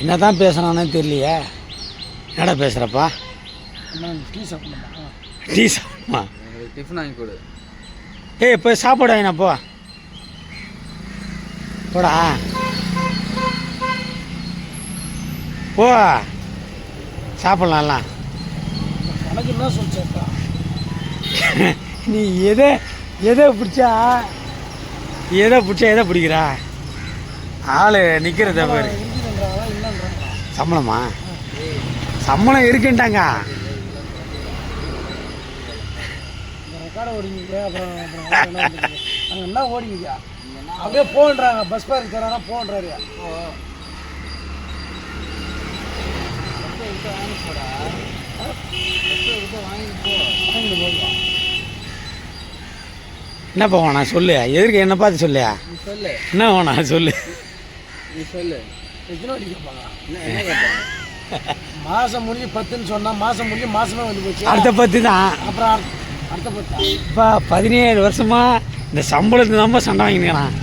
என்ன தான் பேசுகிறானே தெரியலையே. என்னடா பேசுகிறப்பா டீ சாப்பிடணுமா? டீ சாப்பிடுமா டிஃபன் வாங்கி கொடு. ஏய் போய் சாப்பாடு வாங்கினா போ. போடா. போ. சாப்பிட்லாம்லாம் எனக்கு என்ன சொல்லிச்சேப்பா நீ எதை எதை பிடிச்சா எதை பிடிச்சா எதை பிடிக்கிறா? ஆள் நிற்கிறத பாரு. சம்பளமா? சம்பளம் இருக்குன்ட்டாங்க. என்ன ஓடிங்க அப்படியே போன்றாங்க. பஸ் பேர் தரானா போன்றாரு. என்னப்பா வேணா சொல்லு. எதற்கு என்ன பார்த்து சொல்லு. என்ன வேணா சொல்லு. நீ சொல்லு. எத்தனை வாட்டி கேட்பாங்க என்ன கேட்பாங்க மாதம் முடிஞ்சு பத்துன்னு சொன்னால் மாதம் முடிஞ்சு மாதமே வந்து போச்சு. அடுத்த பத்து தான் அப்புறம் அடுத்த- பத்தா? இப்போ பதினேழு வருஷமா இந்த சம்பளத்துக்கு தான் சண்டை வாங்கிக்கிறான்